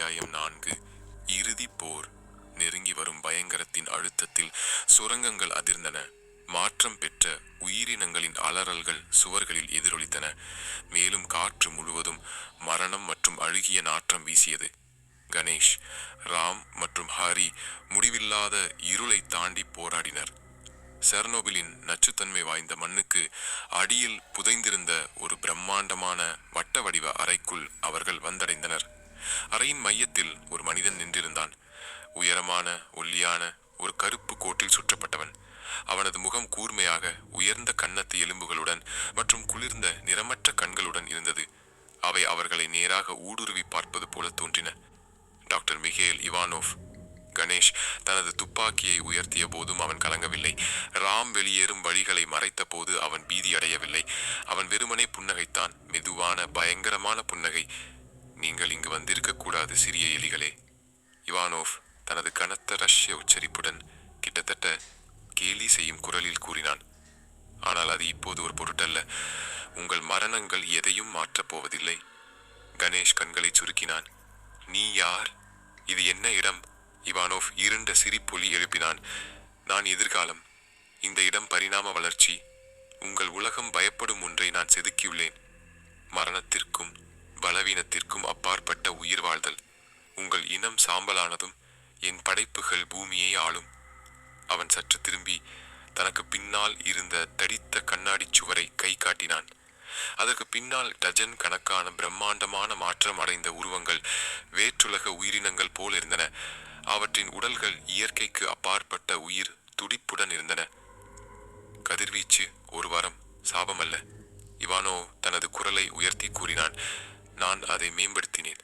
அத்தியாயம் நான்கு. இறுதி போர். நெருங்கி வரும் பயங்கரத்தின் அழுத்தத்தில் சுரங்கங்கள் அதிர்ந்தன. மாற்றம் பெற்ற உயிரினங்களின் அலறல்கள் சுவர்களில் எதிரொலித்தன. மேலும் காற்று முழுவதும் மரணம் மற்றும் அழுகிய நாற்றம் வீசியது. கணேஷ் ராம் மற்றும் ஹரி முடிவில்லாத இருளை தாண்டி போராடினர். செர்னோபிலின் நச்சுத்தன்மை வாய்ந்த மண்ணுக்கு அடியில் புதைந்திருந்த ஒரு பிரம்மாண்டமான வட்ட வடிவ அறைக்குள் அவர்கள் வந்தடைந்தனர். அறையின் மையத்தில் ஒரு மனிதன் நின்றிருந்தான். உயரமான ஒல்லியான ஒரு கருப்பு கோட்டில் சுற்றப்பட்டவன். அவனது முகம் கூர்மையாக உயர்ந்த கன்னத்து எலும்புகளுடன் மற்றும் குளிர்ந்த நிறமற்ற கண்களுடன் இருந்தது. அவை அவர்களை நேராக ஊடுருவி பார்ப்பது போல தோன்றின. Doctor Miguel இவானோவ். கணேஷ் தனது துப்பாக்கியை உயர்த்திய போதும் அவன் கலங்கவில்லை. ராம் வெளியேறும் வழிகளை மறைத்த போது அவன் பீதி அடையவில்லை. அவன் வெறுமனே புன்னகைத்தான். மெதுவான பயங்கரமான புன்னகை. நீங்கள் இங்கு வந்திருக்க கூடாது சிறிய எலிகளே. இவானோவ் தனது கனத்த ரஷ்ய உச்சரிப்புடன் கிட்டத்தட்ட கேலி செய்யும் குரலில் கூறினான். ஆனால் அது இப்போது ஒரு பொருட்டல்ல. உங்கள் மரணங்கள் எதையும் மாற்றப் போவதில்லை. கணேஷ் கண்களை சுருக்கினான். நீ யார்? இது என்ன இடம்? இவானோவ் இருண்ட சிரிப்பொலி எழுப்பினான். நான் எதிர்காலம். இந்த இடம் பரிணாம வளர்ச்சி. உங்கள் உலகம் பயப்படும் ஒன்றை நான் செதுக்கியுள்ளேன். மரணத்திற்கும் பலவீனத்திற்கும் அப்பாற்பட்ட உயிர் வாழ்தல். உங்கள் இனம் சாம்பலானதும் என் படைப்புகள் பூமியை ஆளும். அவன் சற்று திரும்பி தனக்கு பின்னால் இருந்த தடித்த கண்ணாடிச் சுவரை கை காட்டினான். அதற்கு பின்னால் டஜன் கணக்கான பிரம்மாண்டமான மாற்றம் அடைந்த உருவங்கள் வேற்றுலக உயிரினங்கள் போல் இருந்தன. அவற்றின் உடல்கள் இயற்கைக்கு அப்பாற்பட்ட உயிர் துடிப்புடன் இருந்தன. கதிர்வீச்சு ஒரு வாரம் சாபமல்ல. இவானோ தனது குரலை உயர்த்தி கூறினான். நான் அதை மேம்படுத்தினேன்.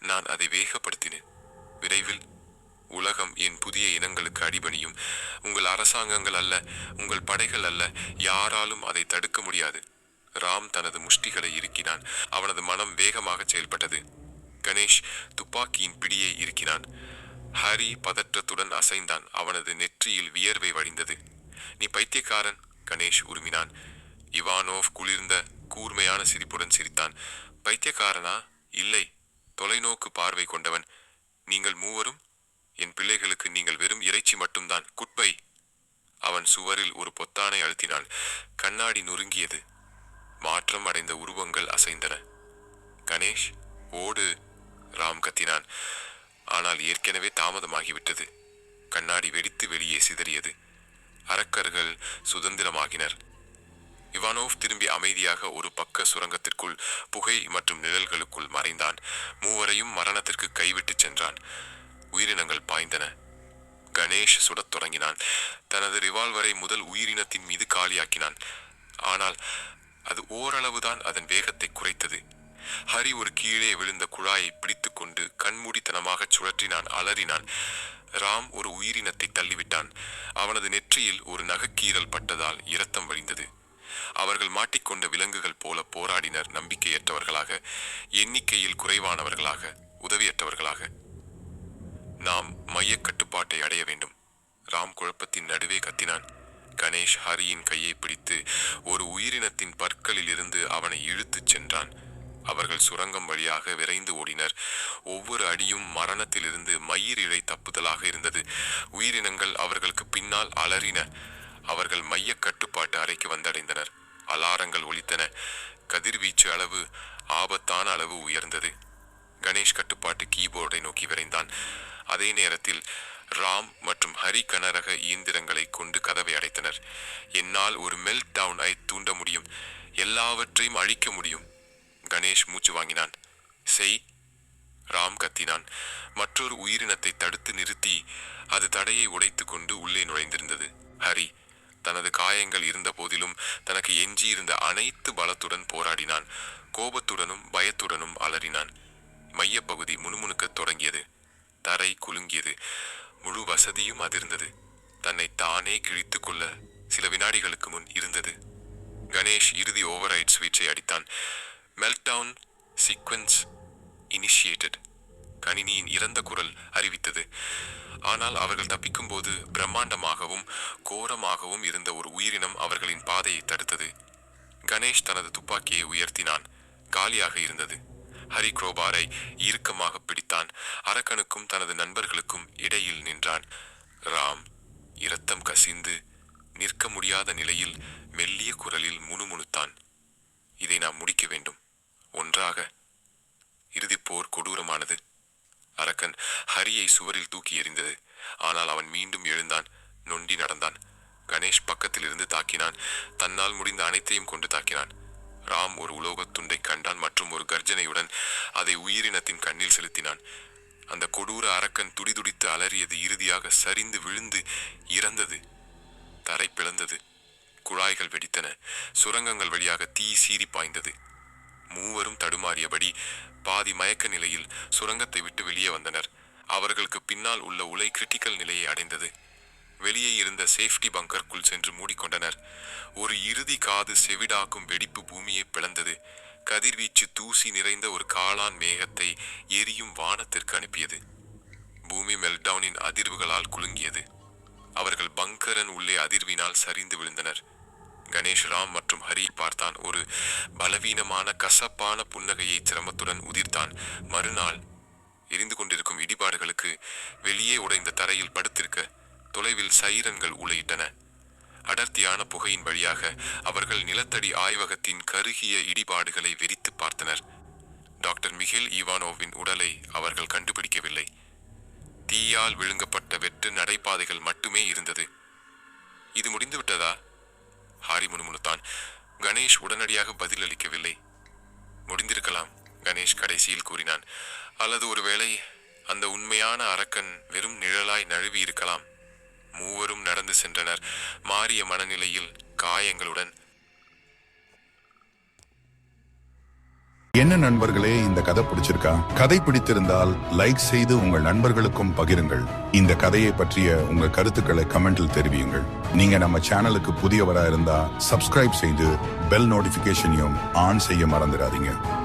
நான் அதை வேகப்படுத்தினேன். விரைவில் உலகம் என் புதிய இனங்களுக்கு அடிபணியும். உங்கள் அரசாங்கங்கள் அல்ல உங்கள் படைகள் அல்ல யாராலும் அதை தடுக்க முடியாது. ராம் தனது முஷ்டிகளை இறுக்கினான். அவனது மனம் வேகமாக செயல்பட்டது. கணேஷ் துப்பாக்கியின் பிடியை இறுக்கினான். ஹரி பதற்றத்துடன் அசைந்தான். அவனது நெற்றியில் வியர்வை வடிந்தது. நீ பைத்தியக்காரன் கணேஷ் உருமினான். இவானோவ் குளிர்ந்த கூர்மையான சிரிப்புடன் சிரித்தான். பைத்தியக்காரனா? இல்லை. தொலைநோக்கு பார்வை கொண்டவன். நீங்கள் மூவரும்? என் பிள்ளைகளுக்கு நீங்கள் வெறும் இறைச்சி மட்டும்தான். குட்பை அவன் சுவரில் ஒரு பொத்தானை அழுத்தினான் கண்ணாடி நொறுங்கியது. மாற்றம் அடைந்த உருவங்கள் அசைந்தன. கணேஷ் ஓடு ராம் கத்தினான். ஆனால் ஏற்கனவே தாமதமாகிவிட்டது. கண்ணாடி வெடித்து வெளியே சிதறியது. அரக்கர்கள் சுதந்திரமாகினர். இவானோவ் திரும்பி அமைதியாக ஒரு பக்க சுரங்கத்திற்குள் புகை மற்றும் நிழல்களுக்குள் மறைந்தான். மூவரையும் மரணத்திற்கு கைவிட்டுச் சென்றான். உயிரினங்கள் பாய்ந்தன. கணேஷ் சுடத் தொடங்கினான். தனது ரிவால்வரை முதல் உயிரினத்தின் மீது காலியாக்கினான். ஆனால் அது ஓரளவுதான் அதன் வேகத்தை குறைத்தது. ஹரி ஒரு கீழே விழுந்த குழாயை பிடித்துக்கொண்டு கண்மூடித்தனமாக சுழற்றினான் அலறினான். ராம் ஒரு உயிரினத்தை தள்ளிவிட்டான். அவனது நெற்றியில் ஒரு நகைக்கீறல் பட்டதால் இரத்தம் வழிந்தது. அவர்கள் மாட்டிக்கொண்ட விலங்குகள் போல போராடினர் நம்பிக்கையற்றவர்களாக எண்ணிக்கையில் குறைவானவர்களாக உதவியற்றவர்களாக. நாம் மைய கட்டுப்பாட்டை அடைய வேண்டும். ராம் குழப்பத்தின் நடுவே கத்தினான். கணேஷ் ஹரியின் கையை பிடித்து ஒரு உயிரினத்தின் பற்களில் இருந்து அவனை இழுத்துச் சென்றான். அவர்கள் சுரங்கம் வழியாக விரைந்து ஓடினர். ஒவ்வொரு அடியும் மரணத்திலிருந்து மயிர் இழை தப்புதலாக இருந்தது. உயிரினங்கள் அவர்களுக்கு பின்னால் அலறின. அவர்கள் மைய கட்டுப்பாட்டு அறைக்கு வந்தடைந்தனர். அலாரங்கள் ஒலித்தன. கதிர்வீச்சு அளவு ஆபத்தான அளவு உயர்ந்தது. கணேஷ் கட்டுப்பாட்டு கீபோர்டை நோக்கி விரைந்தான். அதே நேரத்தில் ராம் மற்றும் ஹரி கனரக இயந்திரங்களை கொண்டு கதவை அடைத்தனர். என்னால் ஒரு மெல்ட் டவுனை ஐ தூண்ட முடியும். எல்லாவற்றையும் அழிக்க முடியும். கணேஷ் மூச்சு வாங்கினான். செய் ராம் கத்தினான். மற்றொரு உயிரினத்தை தடுத்து நிறுத்தி அது தடையை உடைத்து கொண்டு உள்ளே நுழைந்திருந்தது. ஹரி தனது காயங்கள் இருந்த போதிலும் தனக்கு எஞ்சியிருந்த அனைத்து பலத்துடன் போராடினான். கோபத்துடனும் பயத்துடனும் அலறினான். மையப்பகுதி முணுமுணுக்கத் தொடங்கியது. தரை குலுங்கியது. முழு வசதியும் அதிர்ந்தது. தன்னை தானே கிழித்து கொள்ள சில வினாடிகளுக்கு முன் இருந்தது. கணேஷ் இறுதி ஓவர்ரைட் ஸ்விட்சை அடித்தான். மெல்டவுன் சீக்வென்ஸ் இனிஷியேட்டட் கணினியின் இறந்த குரல் அறிவித்தது. ஆனால் அவர்கள் தப்பிக்கும்போது பிரம்மாண்டமாகவும் கோரமாகவும் இருந்த ஒரு உயிரினம் அவர்களின் பாதையை தடுத்தது. கணேஷ் தனது துப்பாக்கியை உயர்த்தினான். காலியாக இருந்தது. ஹரி குரோபாரை இறுக்கமாக பிடித்தான். அரக்கனுக்கும் தனது நண்பர்களுக்கும் இடையில் நின்றான். ராம் இரத்தம் கசிந்து நிற்க முடியாத நிலையில் மெல்லிய குரலில் முணுமுணுத்தான் இதை நாம் முடிக்க வேண்டும் ஒன்றாக இறுதிப் போர் கொடூரமானது அரக்கன் ஹரியை சுவரில் தூக்கி எறிந்தது. ஆனால் அவன் மீண்டும் எழுந்தான் நொண்டி நடந்தான். கணேஷ் பக்கத்தில் இருந்து தாக்கினான். தன்னால் முடிந்த அனைத்தையும் கொண்டு தாக்கினான். ராம் ஒரு உலோகத் துண்டை கண்டான் மற்றும் ஒரு கர்ஜனையுடன் அதை உயிரினத்தின் கண்ணில் செலுத்தினான். அந்த கொடூர அரக்கன் துடிதுடித்து அலறியது இறுதியாக சரிந்து விழுந்து இறந்தது. தரை பிளந்தது. குழாய்கள் வெடித்தன. சுரங்கங்கள் வழியாக தீ சீறி பாய்ந்தது. மூவரும் தடுமாறியபடி பாதி மயக்க நிலையில் சுரங்கத்தை விட்டு வெளியே வந்தனர். அவர்களுக்கு பின்னால் உள்ள உலை கிரிட்டிக்கல் நிலையை அடைந்தது. வெளியே இருந்த சேஃப்டி பங்கருக்குள் சென்று மூடிக்கொண்டனர். ஒரு இறுதி காது செவிடாக்கும் வெடிப்பு பூமியை பிளந்தது. கதிர்வீச்சு தூசி நிறைந்த ஒரு காளான் மேகத்தை எரியும் வானத்திற்கு அனுப்பியது. பூமி மெல்டவுனின் அதிர்வுகளால் குலுங்கியது. அவர்கள் பங்கரன் உள்ளே அதிர்வினால் சரிந்து விழுந்தனர். கணேஷ் ராம் மற்றும் ஹரி பார்த்தான். ஒரு பலவீனமான கசப்பான புன்னகையை சிரமத்துடன் உதிர்த்தான். மறுநாள் எரிந்து கொண்டிருக்கும் இடிபாடுகளுக்கு வெளியே உடைந்த தரையில் படுத்திருக்க தொலைவில் சைரன்கள் உலையிட்டன. அடர்த்தியான புகையின் வழியாக அவர்கள் நிலத்தடி ஆய்வகத்தின் கருகிய இடிபாடுகளை வெறித்து பார்த்தனர். டாக்டர் மிகில் ஈவானோவின் உடலை அவர்கள் கண்டுபிடிக்கவில்லை. தீயால் விழுங்கப்பட்ட வெற்று நடைபாதைகள் மட்டுமே இருந்தது. இது முடிந்துவிட்டதா? ஹாரி முணுமுணுத்தான். கணேஷ் உடனடியாக பதிலளிக்கவில்லை. முடிந்திருக்கலாம். கணேஷ் கடைசியில் கூறினான் அல்லது ஒருவேளை அந்த உண்மையான அரக்கன் வெறும் நிழலாய் நழுவி இருக்கலாம். மூவரும் நடந்து சென்றனர். மாறிய மனநிலையில் காயங்களுடன் என்ன நண்பர்களே இந்த கதை பிடிச்சிருக்கா? கதை பிடித்திருந்தால் லைக் செய்து உங்கள் நண்பர்களுக்கும் பகிருங்கள். இந்த கதையை பற்றிய உங்கள் கருத்துக்களை கமெண்டில் தெரிவியுங்கள். நீங்க நம்ம சேனலுக்கு புதியவரா இருந்தா சப்ஸ்கிரைப் செய்து பெல் நோட்டிபிகேஷனையும் ஆன் செய்ய மறந்துடாதீங்க.